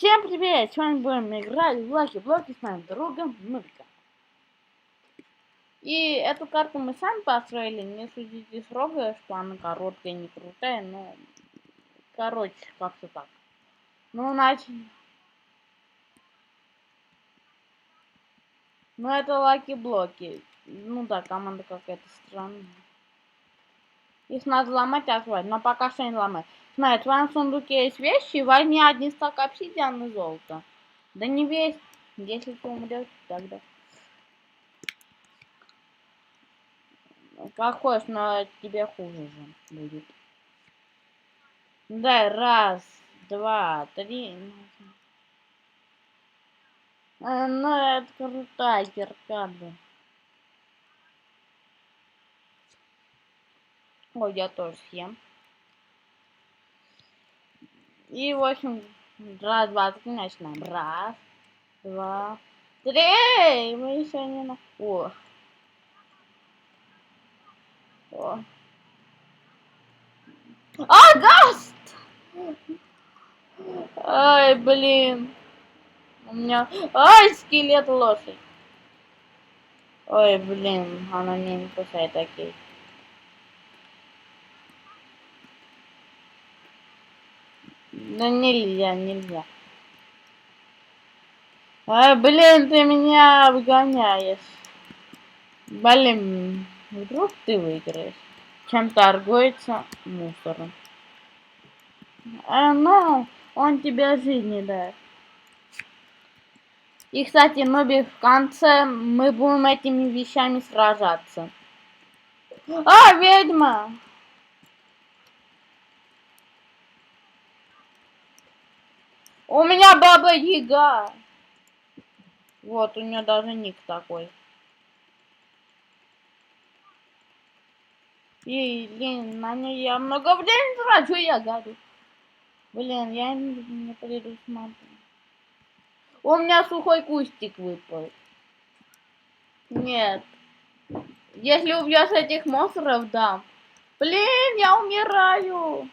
Всем привет! Сегодня будем играть в Лаки Блоки с моим другом Нубиком. И эту карту мы сами построили, не судите строго, что она короткая, не крутая, но... Короче, как-то так. Ну, начали. Ну, это Лаки Блоки. Ну да, команда какая-то странная. Их надо ломать и открывать, но пока что не ломать. Смотри, в твоем сундуке есть вещи, возьми один стак обсидиан и золото. Да не весь. Если ты умрешь, тогда. Как хочешь, но тебе хуже же будет. Дай раз, два, три. А, ну, это крутая кирка, да. Ой, я тоже съем. И, в общем, раз, два, три, начинаем. Раз, два, три. Мы еще не на... О. О. А, гаст! Ай, блин. У меня... Ай, скелет лошадь. Ой, блин, она меня не кусает, окей. Да нельзя, нельзя. А, блин, ты меня обгоняешь. Блин, вдруг ты выиграешь. Чем торгуется мусором. А, ну, он тебе жизни дает. И, кстати, Ноби, в конце мы будем этими вещами сражаться. А, ведьма! У меня баба Яга. Вот, у нее даже ник такой. И, блин, на ней я много времени трачу, я гаду. Блин, я не, не приду смотреть. У меня сухой кустик выпал. Нет. Если убьешь этих монстров, да. Блин, я умираю.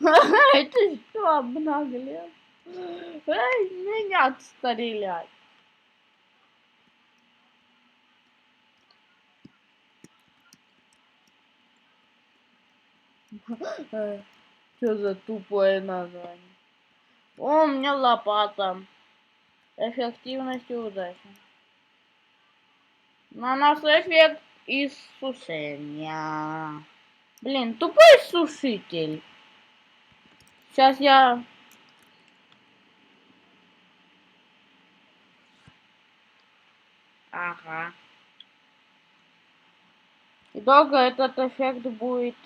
Это что, обнаглел? Эй, меня стрелять. Что за тупое название? О, у меня лопата. Эффективность и удача. На нас эффект иссушения. Блин, тупой сушитель. Сейчас я... Ага. И долго этот эффект будет.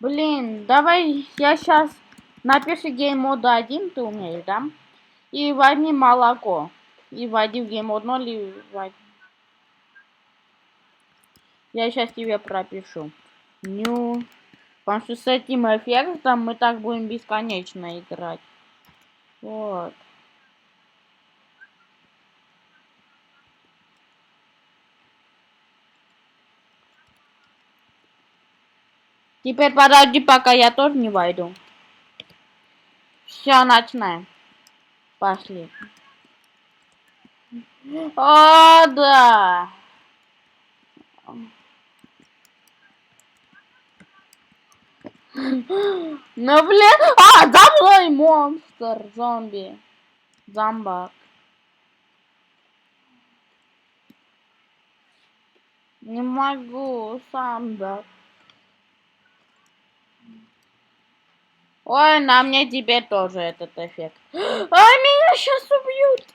Блин, давай я сейчас напишу геймод 1, ты умеешь, да? И возьми молоко. И вводи в геймод 0 и вводи. Я сейчас тебе пропишу. Ню. Потому что с этим эффектом мы так будем бесконечно играть. Вот. Теперь подожди, пока я тоже не войду. Все, начинаем. Пошли. О, да. Ну блин, а, за мной монстр, зомби, зомбак. Не могу, сам да. Ой, на мне теперь тоже этот эффект. А меня сейчас убьют.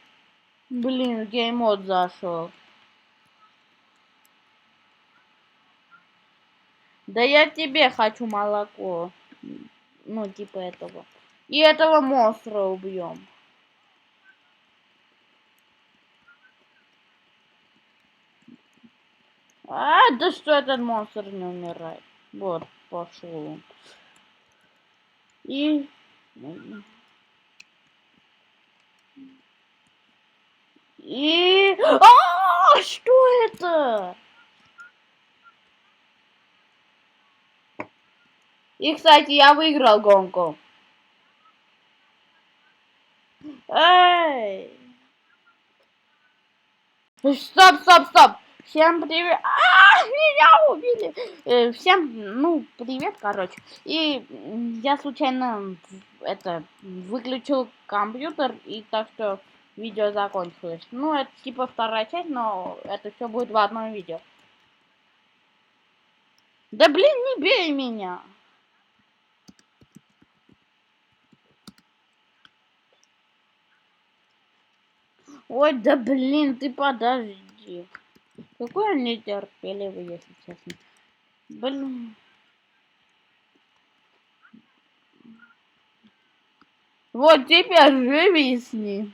Блин, геймод зашел. Да я тебе хочу молоко. Ну, типа этого. И этого монстра убьем. А, да что этот монстр не умирает. Вот, пошел он. И... И... А, что это? И, кстати, я выиграл гонку. Эй! Стоп, стоп, стоп! Всем привет! А, меня убили! Э, всем, ну, привет, короче. И я случайно это выключил компьютер, и так что видео закончилось. Ну, это типа вторая часть, но это все будет в одном видео. Да блин, не бей меня! Ой, да блин, ты подожди. Какой он нетерпеливый, если честно. Блин. Вот теперь живи с ним.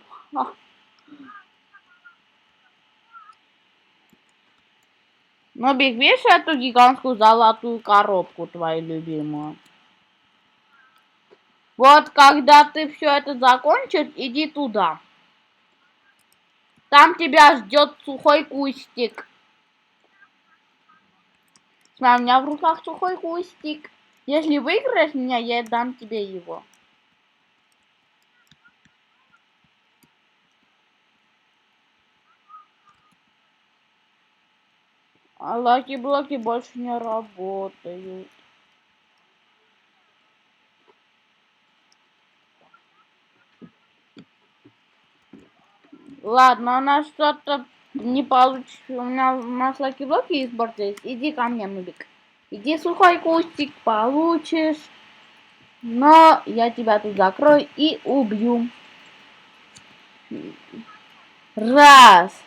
Но Биг, видишь эту гигантскую золотую коробку твою любимую? Вот когда ты все это закончишь, иди туда. Там тебя ждет сухой кустик. Смотри, у меня в руках сухой кустик. Если выиграешь меня, я дам тебе его. А лаки-блоки больше не работают. Ладно, у нас что-то не получится. У меня у нас лаки-блоки испортились. Иди ко мне, Нубик. Иди сухой кустик получишь. Но я тебя тут закрою и убью. Раз.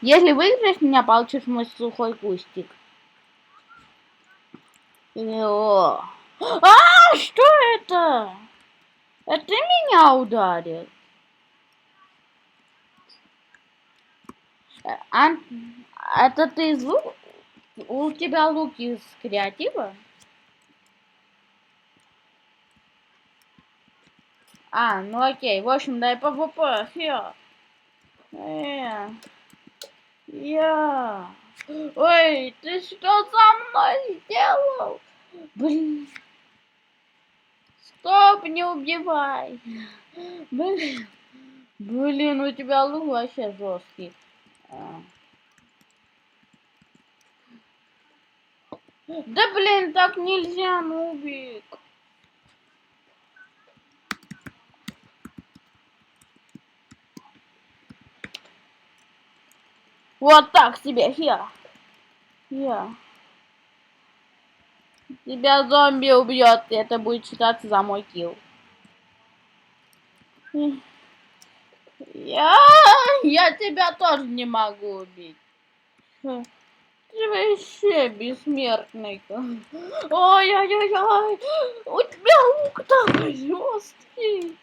Если выиграешь меня, получишь мой сухой кустик. О. А, что это? Это меня ударил. А, это ты из лук? У тебя лук из креатива? А, ну окей. В общем, дай ПВП. Все. Э, я. Ой, ты что со мной сделал? Блин. Стоп, не убивай. Блин. Блин, у тебя лук вообще жесткий. Да блин, так нельзя, нубик. Вот так себе, я. Я. Тебя зомби убьет, и это будет считаться за мой килл. Я, я тебя тоже не могу убить. Ты вообще бессмертный. Ой-ой-ой, у тебя лук такой жесткий.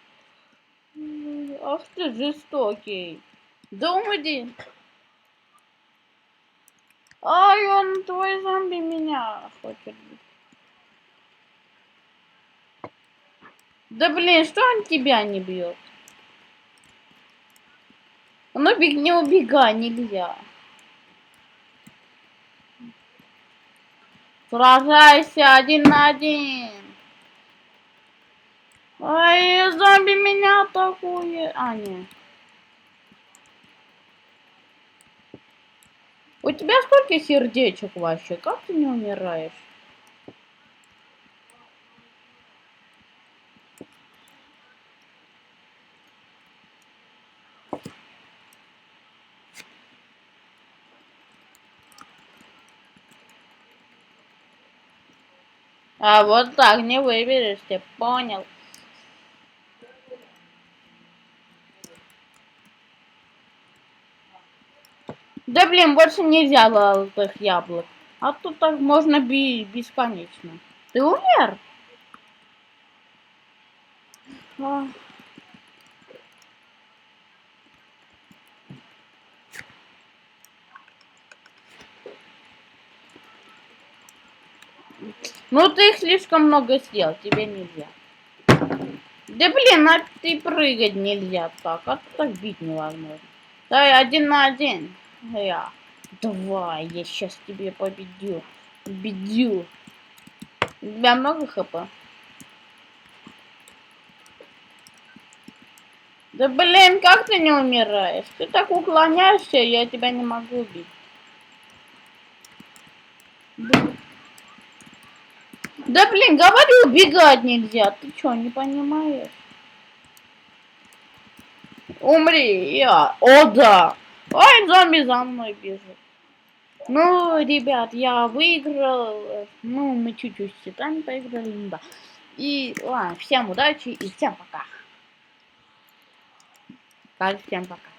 Ах ты жестокий. Думай, Ай, он твой зомби меня хочет Да блин, что он тебя не бьет? Ну, бег, не убегай, нельзя. Сражайся один на один. Ой, зомби меня атакует. А, нет. У тебя сколько сердечек вообще? Как ты не умираешь? А вот так не выберешь, ты понял? Да блин, больше нельзя золотых яблок. А тут так можно би бесконечно. Ты умер? А. Ну ты их слишком много съел, тебе нельзя. Да блин, а ты прыгать нельзя так, а так бить невозможно. Давай один на один. Я. Давай, я сейчас тебе победю. Победю. У тебя много хп? Да блин, как ты не умираешь? Ты так уклоняешься, я тебя не могу убить. Блин. Да блин, говорю, убегать нельзя. Ты что, не понимаешь? Умри, я. О, да. Ой, зомби за мной бежит. Ну, ребят, я выиграл. Ну, мы чуть-чуть с цветами поиграли, ну да. И ладно, всем удачи и всем пока. Так, всем пока.